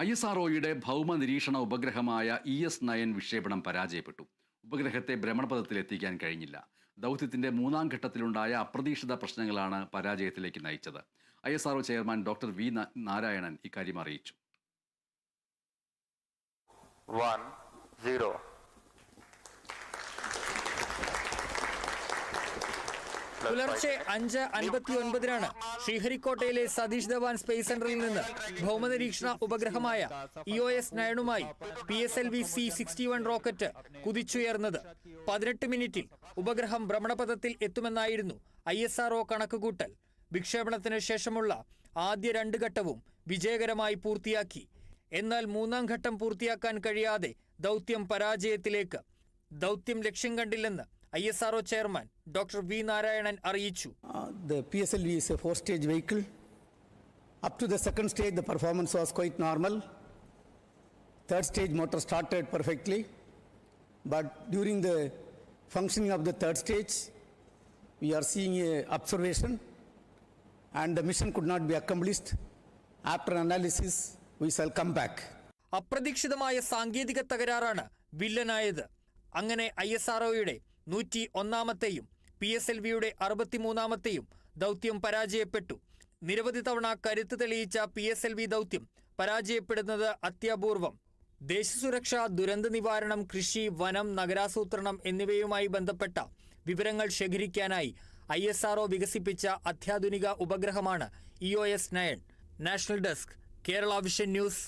I S R ഭൗമ നിരീക്ഷണ ഉപഗ്രഹമായ E S nine വിക്ഷേപണം പരാജയപ്പെട്ടു. ഉപഗ്രഹത്തെ ഭ്രമണപഥത്തിലെത്തിക്കാൻ കഴിഞ്ഞില്ല. ദൗത്യത്തിന്റെ മൂന്നാം ഘട്ടത്തിലുണ്ടായ അപ്രതീക്ഷിത പ്രശ്നങ്ങളാണ് പരാജയത്തിലേക്ക് നയിച്ചത്. I S R chairman doctor V. Narayanan ഇക്കാര്യം അറിയിച്ചു. one zero. പുലർച്ചെ. അഞ്ച് അൻപത്തി ഒൻപതിനാണ് ശ്രീഹരിക്കോട്ടയിലെ സതീഷ് ധവാൻ സ്പേസ് സെന്ററിൽ നിന്ന് ഭൗമനിരീക്ഷണ ഉപഗ്രഹമായ E O S നയണുമായി P S L V C sixty one rocket കുതിച്ചുയർന്നത്. പതിനെട്ട് മിനിറ്റിൽ ഉപഗ്രഹം ഭ്രമണപഥത്തിൽ എത്തുമെന്നായിരുന്നു ഐ എസ് ആർ കണക്കുകൂട്ടൽ. വിക്ഷേപണത്തിന് ശേഷമുള്ള ആദ്യ രണ്ട് ഘട്ടവും വിജയകരമായി പൂർത്തിയാക്കി. എന്നാൽ മൂന്നാം ഘട്ടം പൂർത്തിയാക്കാൻ കഴിയാതെ ദൗത്യം പരാജയത്തിലേക്ക്. ദൗത്യം ലക്ഷ്യം കണ്ടില്ലെന്ന് I S R O chairman doctor V Narayanan അറിയിച്ചു Uh, The PSLV is a four-stage vehicle. Up to the second stage, the performance was quite normal. Third stage motor started perfectly. But during the functioning of the third stage, we are seeing a observation and the mission could not be accomplished. After analysis, we shall come back. അപ്രതീക്ഷിതമായ സാങ്കേതിക തകരാറാണ് വില്ലനായത് അങ്ങനെ I S ആർഒയുടെ നൂറ്റി ഒന്നാമത്തെയും P S L വിയുടെ അറുപത്തിമൂന്നാമത്തെയും ദൗത്യം പരാജയപ്പെട്ടു. നിരവധി തവണ കരുത്ത് തെളിയിച്ച പി എസ് എൽ വി ദൗത്യം പരാജയപ്പെടുന്നത് അത്യപൂർവം. ദേശസുരക്ഷ ദുരന്ത നിവാരണം കൃഷി വനം നഗരാസൂത്രണം എന്നിവയുമായി ബന്ധപ്പെട്ട വിവരങ്ങൾ ശേഖരിക്കാനായി ഐ എസ് ആർഒ വികസിപ്പിച്ച അത്യാധുനിക ഉപഗ്രഹമാണ് E O S nine. National desk Kerala vision news.